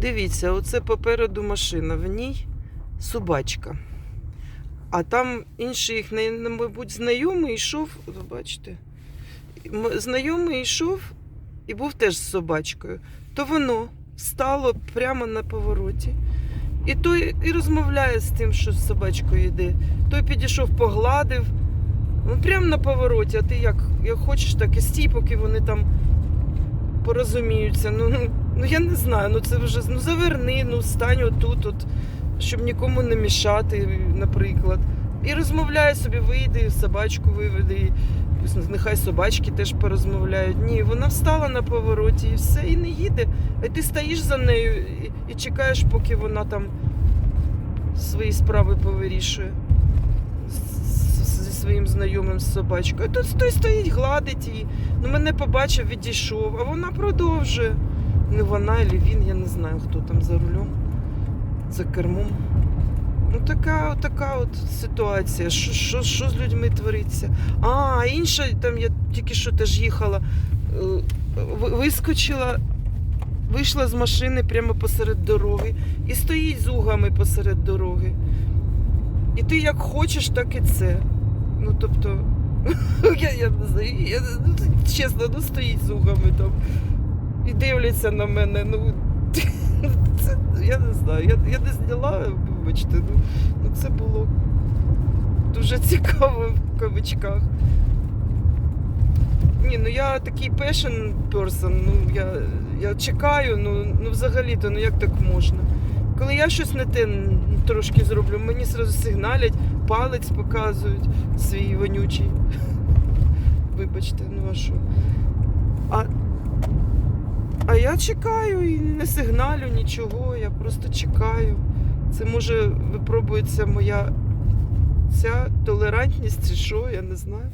Дивіться, оце попереду машина, в ній собачка. А там інший їх, мабуть, знайомий йшов, бачите, знайомий йшов і був теж з собачкою. То воно стало прямо на повороті. І той і розмовляє з тим, що з собачкою йде. Той підійшов, погладив. Ну, прямо на повороті, а ти як, як хочеш, так і стій, поки вони там порозуміються. Ну, ну, ну я не знаю, ну це вже ну заверни, ну стань отут, от, щоб нікому не мішати, наприклад. І розмовляє собі, вийде, собачку виведе, нехай собачки теж порозмовляють. Ні, вона встала на повороті і все, і не їде. А ти стоїш за нею і, і чекаєш, поки вона там свої справи повирішує своїм знайомим з собачкою. Тут той стоїть, гладить її. Ну, мене побачив, відійшов, а вона продовжує. Не вона, або він, я не знаю, хто там за рулем, за кермом. Ну, така, така от ситуація. Що, що, що з людьми твориться? А, інша, там я тільки що теж їхала, е, вискочила, вийшла з машини прямо посеред дороги і стоїть з угами посеред дороги. І ти як хочеш, так і це. Ну, тобто, я, я не знаю, я, ну, чесно, ну стоїть з угами там і дивляться на мене. Ну, це, я не знаю, я, я не зняла, вибачте, ну, ну це було дуже цікаво в кавичках. Ні, ну я такий passion person, ну я, я чекаю, ну, ну взагалі-то, ну як так можна? Коли я щось не те трошки зроблю, мені зразу сигналять, палець показують свій вонючий. Вибачте, ну а що? А, а я чекаю і не сигналю нічого, я просто чекаю. Це може випробується моя ця толерантність чи що, я не знаю.